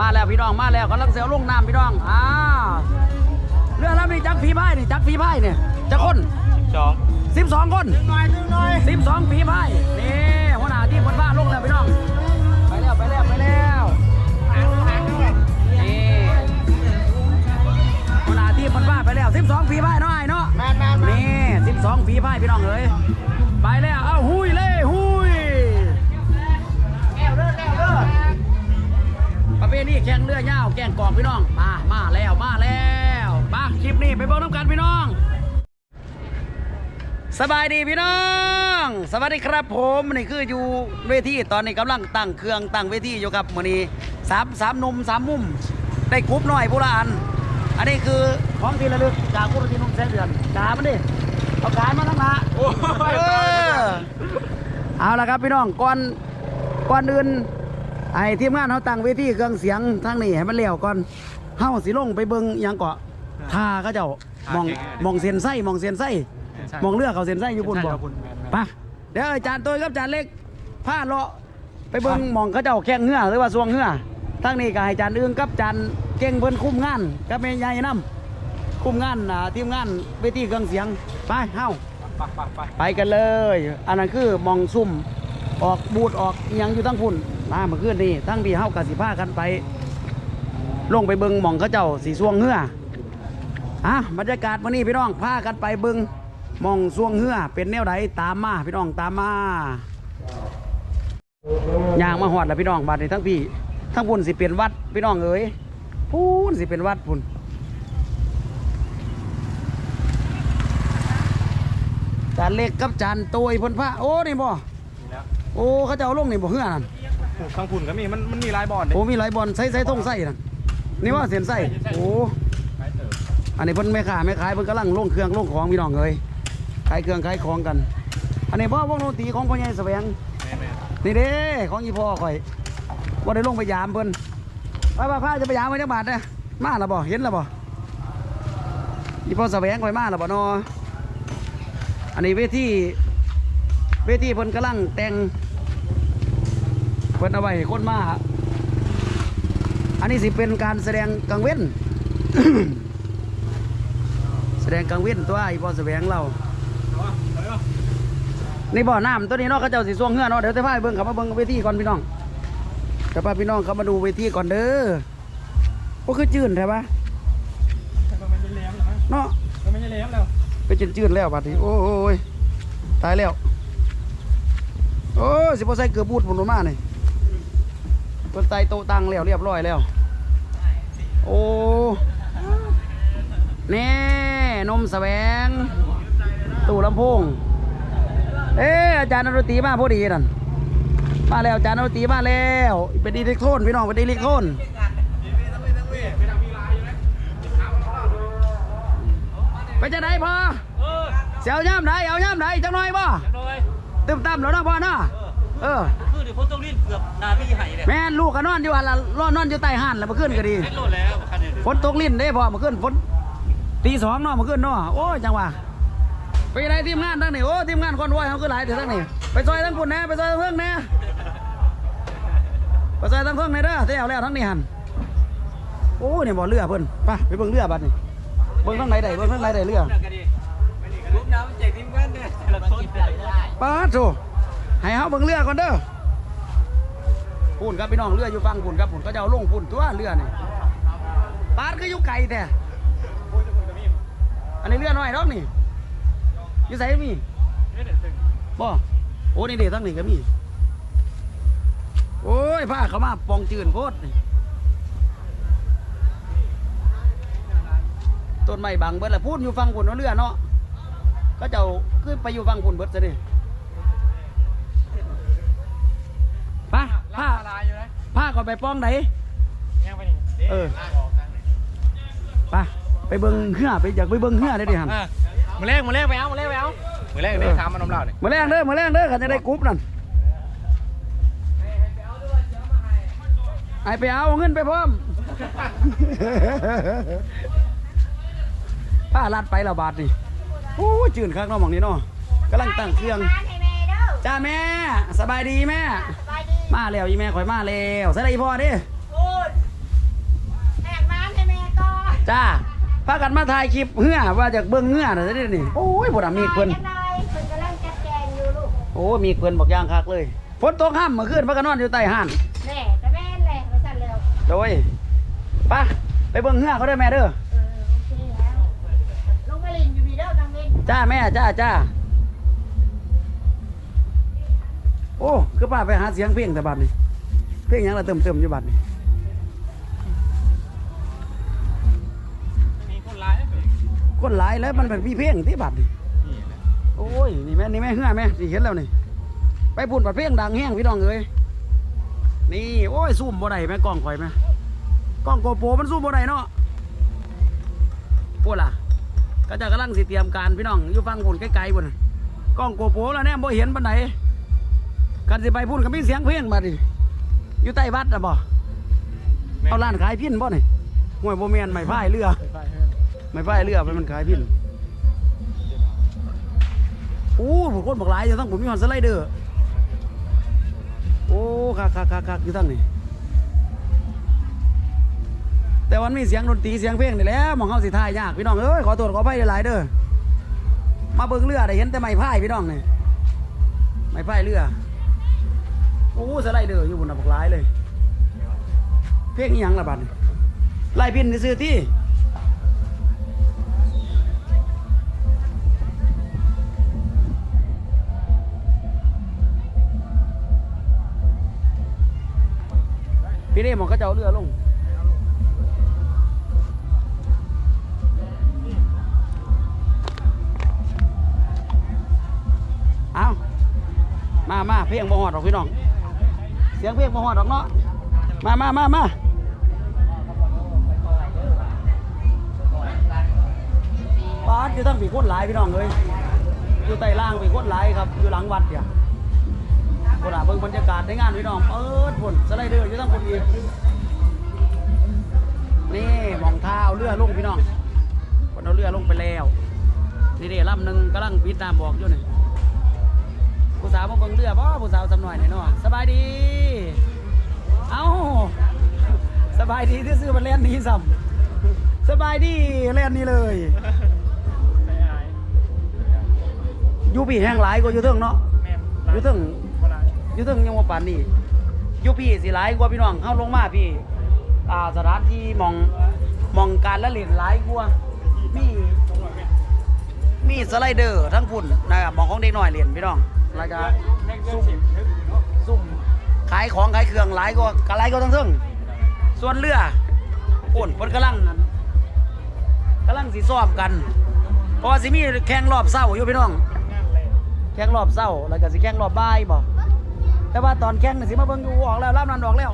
มาแล้วพี่น้องมาแล้วกำลังเสียวลงน้ำพี่น้องอ้าวเรือลำนี้จักฝีพายนี่จักฝีพายเนี่ยจักคนสองสิบสองคนหน่อยหน่อยสิบสองฝีพายนี่หัวหน้าที่คนบ้าลงแล้วพี่น้อง ไปแล้วสิบสองฝีพายเนาะไอ้เนาะนี่สิบสองฝีพายพี่น้องเอ้ยไปแล้วเอ้าหุยเล่หุยประเภทนี้แข่งเรือยาวแก่งกองพี่น้องมามาแล้วมาแล้วมาคลิปนี้ไปเบิ่งน้ำกันพี่น้อง สบายดีพี่น้อง สวัสดีครับผมนี่คืออยู่เวทีตอนนี้กำลังตั้งเครื่องตั้งเวทีอยู่ครับมื้อนี้สามสามหนุ่มสามมุมได้กรุ๊ปหน่อยผู้ละอัน อันนี้คือของที่ระลึกจากผู้ที่นุ่มแสงเดือนกามันดิเอากามาทั้งละเออเอาละครับพี่น้องก่อนก่อนอื่นไอ้ทีมงานเขาตั้งเวทีเครื่องเสียงทั้งนี้ให้มันเลี้ยวก่อนเฮาสิลงไปเบิ่งหยังเกาะท่าเขาเจ้ามองมองเสียนไส้มองเสียนไส้มองเลือกเขาเส้นไส้อยู่บนบ่ไปะเดี๋ยวอาจารย์ตัวกับอาจารย์เล็กพาเลาะไปเบิ่งหมองเขาเจ้าแข่งเหือหรือว่าสวงเหือ ทั้งนี้ก็ให้จารย์อึ้งกับจารย์เก่งเพิ่นคุ้มงานกับแม่ใหญ่นํคุมงานอ่าทีมงานเวทีเครื่องเสียงไปเฮาไปไปไปไปกันเลย อันนั้นคือมองซุ่มออกบูดออกอิหยังอยู่ทั้งพุ่นมาเมื่อคืนนี้ทั้งพี่เฮากะสิพากันไป ลงไปเบิงหมองเขาเจ้าสีสวงเหืออะบรรยากาศวันนี้พี่น้องพากันไปเบิงหมองสวงเหือเป็นแนวใดตามมาพี่น้องตามมา ยางมาหอดแล้วพี่น้องบัดในทั้งพี่ ทั้งพุ่นสิเป็นวัดพี่น้องเอ๋ยพูนสิเป็นวัดพุ่นจานเล็กกับจานโตยเพ่นพระโอ้นี่บ่นี่แล้วโอ้เขาจะเอาลงนี่บ่เหือนั่นทางพุ่นก็มีมันมันมีหลายบอลเด้โอ้มีหลายบอลใส่ใส่ทงใส่นั่นนี่ว่าเสียนใส่โอ้หลายเติบอันนี้เพิ่นไม่ขายไม่ขายเพิ่นกำลังลงเครื่องลงของพี่น้องเลยขายเครื่องขายของกัน อันนี้พ่อวงดนตรีของพ่อใหญ่แสวงแม่แม่นี่เด้ของอีพ่อข่อย ว่าได้ลงไปยามเพิ่นไปไปพาจะไปยามไว้จักบาทเด้มาแล้วบ่เห็นแล้วบ่อีพ่อแสวงข่อยมาแล้วบ่เนาะอันนี้เวทีเวทีเพิ่นกำลังแต่งเพิ่นเอาไว้ให้คนมาอันนี้สิเป็นการแสดงกลางเว้น แสดงกลางเว้นตัวอีพ่อแสวงเราในบ่อน้ำตัวนี้เนาะเขาเจ้าสีสวงเหือเนาะเดี๋ยวจะพาไปเบิ่งเขามาเบิ่งเวทีก่อนพี่น้อง จะพาพี่น้องเขามาดูเวทีก่อนเด้อก็คือจืดใช่ปะก็ไม่ได้แหลมแล้วมั้งเนาะก็ไม่ได้แหลมแล้วไปจืดจืดๆแล้วบัดนี้โอ้ยตายแล้ว โอ้ยสิบ่ใส่เกลือบูดผุนมาเนี่ยเพิ่นใส่โต๊ะตังแล้วเรียบร้อยแล้ว โอ้แน่นมแสวง ตู้ลำโพง เอ๊ะอาจารย์นรตีมาพอดีนั่น มาแล้วอาจารย์นรตีมาแล้ว เป็นอิเล็กโทรนพี่น้องเป็นอิเล็กโทรนไปจะไหนพอเออเสียวย่ำไหนเอาย่ำไหนจังหน่อยบ่จังเลยตึมตั้มแล้วเนาะพ่อเนาะเออคือเดี๋ยวผมต้องรีบเกือบนาทีไห้เลยแม่นลูกก็นอนอยู่หันละรอนอนอยู่ใต้ห่านแล้วเมื่อคืนก็ดีเล็กโลดแล้วคันนี้ฝนตกลิ้นเด้พ่อเมื่อคืนฝนตีสองเนาะเมื่อคืนเนาะโอ้ยจังหวะไปไหนทีมงานทั้งนี้โอ้ทีมงานคนไหวเขาคือหลายเดี๋ยวทั้งนี้ไปซอยทั้งคุณแหน่ไปซอยทั้งเพิ่งแหน่ ไปซอยทั้งเพิ่องแหน่เด้อเที่ยวแล้วทั้งนี้หันโอ้เนี่ยบ่อเรือเพิ่นไปไปเบิ่งเรือบัดนี้เบิ่งทั้งไหนใดเบิ่งทั้งไหนใดเรือรูปน้ำแจทีมกันเนี่ยเราต้นป้าโถให้เฮาเบิ่งเรือก่อนเด้อปุ่นครับพี่น้องเรืออยู่ฟังปุ่นครับปุ่นก็จะเอาลงปุ่นตัวเรือนี่ปาก็อยู่ไกลแต่อันนี้เรือน้อยดอกนี่อยู่ไสมีบ่โอ้นี่เด็ทั้งนี้ก็มี โอ้ยพาเขามาปองจืนโพดนี่ต้นไม้บังเบิดละพูดอยู่ฟังปุ่นเอาเรือเนาะก็เจ้าขึ้นไปอยู่ฟังปุ่นเบิดซะดิป้าผ้าลายอยู่นะผ้าก่อนไปป้องไหนยังไปนี่เออไปไปเบิ้งเหือไปอยากไปเบิ้งเหือได้ดิฮันมือแรกมือแรกไปเอามือแรกไปเอามือแรกได้ทำมันน้ำเหล้าเนี่ยมาแรงเด้อมาแรงเด้อกันจะได้กรุ๊ปนั่น ไอไปเอาเงินไปเพิ่มป้าลัดไปและบาทนี่โอ้ยจืนคักเนาะหมองนี้เนาะกำลังตั้งเครื่องให้แม่เด้อจ้าแม่สบายดีแม่สบายดีมาแล้วอีแม่ข่อยมาแล้วสวัสดีพ่อดิพูดแหกน้ำให้แม่ก่อนจ้าพากันมาถ่ายคลิปเหือว่าจากเบิ่งเหือน่ะเด้นี่โอ้ยบ่ดำมีเพิ่นจังเลยเพิ่นกำลังจัดแจงอยู่ลูกโอ้มีเพิ่นบอกอย่างคักเลยฝนตกห้ำเมื่อคืนพากันนอนอยู่ใต้ห้าน โดยไป้าไปเบิ่งเหือเขาเด้อแม่เด้อ เออโอเคแล้วลงมาลินอยู่พี่เด้อกังเวนจ้าแม่จ้าจ้าโอ้คือป้าไปหาเสียงเพลงแต่บัดนี้เพลงหยังละเติมเติมอยู่บัดนี้มีคนร้ายไหมคนหลายแล้วมันเป็นพี่เพลงที่บัดนี่นี่แหละโอ้ยนี่แม่นี่แม่เหือแม่สิเห็นแล้วนี่ไปพูดบัดเพลงดังแห้งพี่น้องเอ้ย นี่โอ้ยซูมบ่ได้แม่กล้องข่อยแม่กล้องโกโปรมันซูมบ่ได้เนาะพูดล่ะก็จะกำลังสิเตรียมการพี่น้องอยู่ฟังบนไกลๆบนกล้องโกโปรแล้วเนี่ยบ่เห็นปานไหนกันสิไปพูดก็มีเสียงเพลงบัดนี่อยู่ใต้วัดอะบ่เอาร้านขายพินบ่นี่ห่วยบ่แม่นไม้พายเรือไปไปเฮ้ยไม้พายเรือไปมันขายพินโอ้ผมคนบอกหลายอยู่ทั้งผมมีฮอนสไลเดอร์ โอ้คักคักคักคักอยู่ทั้งนี่แต่วันมีเสียงดนตรีเสียงเพลงนี่แหล้วมองเฮาสิทายยากพี่น้องเอ้ยขอโทษขออภัยหลายๆเด้อมาเบิ่งเรือได้เห็นแต่ไม้พายพี่น้องนี่ไม้พายเรือโอ้สไลเดอร์อยู่บนน่ะบกหลายเลย เพลงอีหยังละบัดนี้ไล่พินซื้อที่ พี่เร่มองก็จะเอาเรือลงเอามามาเพลงบ่ฮอดดอกพี่น้อง เสียงเพลงบ่ฮอดดอกเนาะ มามามามาปาดอยู่ตั้งปีโคตรหลายพี่น้องเลยอยู่ใต้ล่างปีโคตรหลายครับ อยู่หลังวัดเนี่ย คนอะเบิ่งบรรยากาศในงานพี่น้องเปิดฝนสไลเดอร์อยู่ตั้งคนอีกนี่หมองเท้าเรือลงพี่น้องคนเอาเรือลงไปแล้วนี่เด้ลำหนึ่งกำลังปิดน้ำบอกอยู่นี่ผู้สาวมาเบิ่งเรือบ่ผู้สาวสำหน่อยหน่อยเนาะสบายดี เอ้าสบายดีที่ซื้อมาเล่นนี้ซ้ำสบายดีเล่นนี้เลยไปอายอยู่พี่แห้งหลายกว่าอยู่เทิงเนาะแม่นอยู่เทิงคนร้าย อยู่เทิงยังว่าปานนี้อยู่พี่สิหลายกว่าพี่น้องเฮาลงมาพี่อ่าสถานที่มองมองการละเล่นหลายกว่ามีมีสไลเดอร์ทั้งพุ่นนะครับมองของเด็กน้อยเล่นพี่น้องแล้วก็แม่งเรื่องสิบทึกาะซุ่มขายของขายเครื่องหลายกว่ากหลายกว่าทั้งเทิงส่วนเรือพุ่นเพิ่นกำลังนั่นกำลังสิซ้อมกันเพราะว่าสิมีแข่งรอบเช้าอยู่พี่น้องแข่งรอบเศร้าแล้วก็สิแข่งรอบบ่ายบ่ แต่ว่าตอนแข่งน่ะสิมาเบิ่งอยู่ออกแล้วล่ามนันออกแล้ว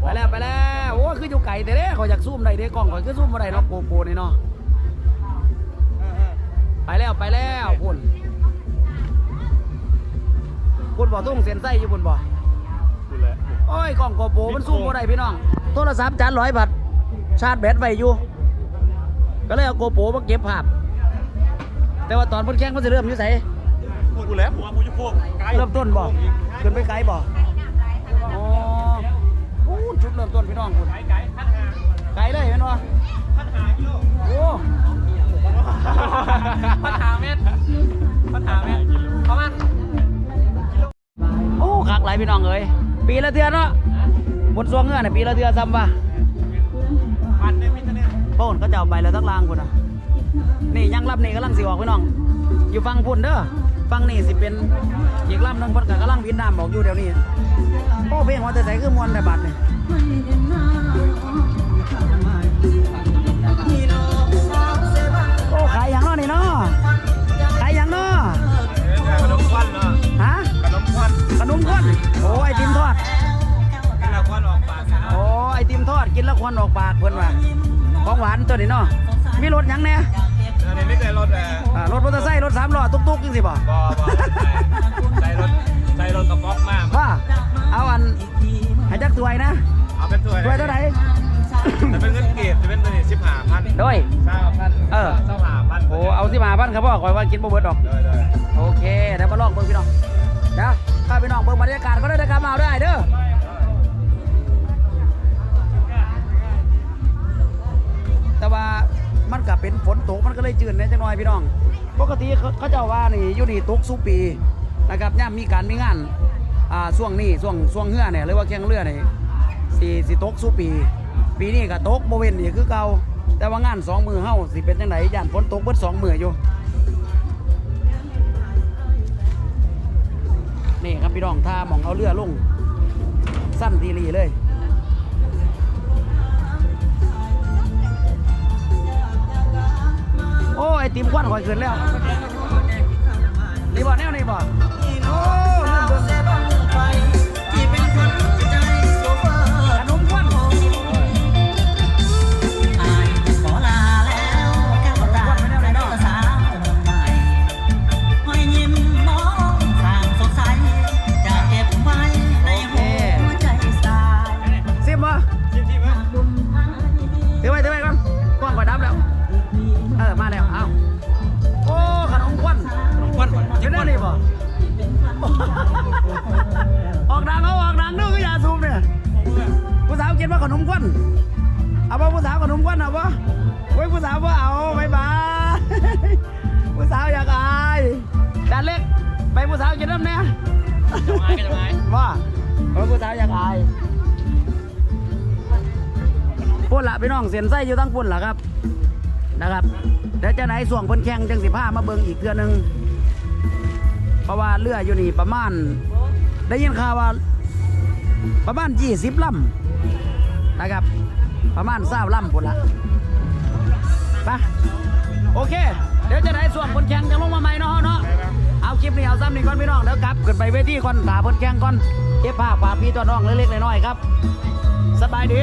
ไปแล้วไปแล้วโอ้ยคืออยู่ไกลแต่เด้เขาอยากซูมได้เด้กล้องข่อยคือซูมบ่ได้เนาะโกโปรนี่เนาะเออเออไปแล้วไปแล้วพุ่นพุ่นบ่ทุ่งเส้นไส้อยู่พุ่นบ่ดูแลโอ้ยกล้องโกโปรมันซูมบ่ได้พี่น้องโทรศัพท์จานร้อยบาทชาร์จแบตไว้อยู่ก็เลยเอาโกโปรมาเก็บภาพ แต่ว่าตอนเพิ่นแข่งมันสิเริ่มอยู่ไส กูแล้วผมว่ากูจะพวกไกลเริ่มต้นบ่ขึ้นไปไกลบ่อ๋อโอ้จุดเริ่มต้นพี่น้องคุณไกลไกลพันหาไกลเลยแม่นบ่พันหากิโลโอ้พันหาเมตรพันหาเมตรประมาณโอ้คักหลายพี่น้องเอ้ยปีละเทื่อเนาะบนสวงเงื่อน่ะปีละเทื่อซ้ำว่าพันหนึ่งมิตรหนึ่งโป้นเขาจะเอาไปแล้วทั้งลางพุ่นน่ะนี่ยังรับนี่กำลังสิออกพี่น้อง อยู่ฟังพุ่นเด้อ ฟังนี่สิเป็นอีกลำหนึ่งเพิ่นก็กำลังพินน้ำออกอยู่เดี๋ยวนี้โอ้เพลงว่าแต่ใส่คือมวนแต่บัดนี่โอ้ขายหยังนาะนี่เนาะขายหยังเนาะขนมควันเนาะฮะขนมควันขนมข้นโอ้ไอติมทอดกินแล้วควันออกปากโอ้ไอติมทอดกินแล้วควันออกปากเพิ่อนว่าของหวานตัวนี้เนาะมีรถหยังแน่อั กๆจังสิบ่บอบอใจรถใจรถกระป๋อกมากว่าเอาอันให้จักถวยนะ เอาเป็นถ้วยถ้วยเท่าไหร่จะเป็นเงินเกียรติจะเป็นตัวนี้สิบห้าพันโดยเก้าพันเออเก้าห้าพันโอ้เอาสิมาพันครับพ่อคอยว่ากินบ่เบิดดอกเลยเลยโอเคเดี๋ยวมาลองเบิ่งพี่น้องเดี๋ยวถ้าพี่น้องเบิ่งบรรยากาศก็ได้นะครับมาเอาได้เด้อแต่ว่า มันก็เป็นฝนตกมันก็เลยจืดในจังหน่อยพี่น้อง ปกติเขาเขาจ้าว่านี่อยู่นี่ตกสุปีนะครับย่ามมีการมีงานอ่าช่วงนี้ช่วงช่วงเรือเนี่ยหรือว่าแข่งเรือเนี่ยสิสิตกสุปี ปีนี้ก็ตกโมเวนนี่คือเก่าแต่ว่างานสองมือเฮาสิเป็นจังไดย่านฝนตกเบิดสองมืออยู่นี่ครับพี่น้องท่ามองเอาเรือลงสั้นทีรีเลย ติมควันหอยขึ้นแล้วนี่บ่แนวนี่บ่โอ้ เอาป่ะผู้สาวขนมควันเอาป่ะโอ้ยผู้สาวว่าเอาบายบายผู้สาวอยากอายจานเล็กไปผู้สาวกินน้ำเนี่ยจะไม้ก็จะไม้ว่าโอ้ยผู้สาวอยากอายปุ่นละพี่น้องเสียนไส้อยู่ตั้งปุ่นละครับนะครับเดี๋ยวจะไหนส่วงเพิ่นแข่งจังสิผ้ามาเบิ่งอีกเทื่อหนึงเพราะว่าเรืออยู่นี่ประมาณ ได้ยินข่าวว่าประมาณ20ลำ นะครับ ประมาณ20ลำพุ่นละไปโอเค เดี๋ยวจะได้ส่วนคนแข่งจะลงมาใหม่เนาะเนาะเอาคลิปนี้เอาซ้ำนี่ก่อนพี่น้องเดี๋ยวกลับขึ้นไปเวทีก่อนตาเพิ่นแข่งก่อนเก็บภาพฝากพี่ตัวน้องเล็กๆน้อยๆครับสบายดี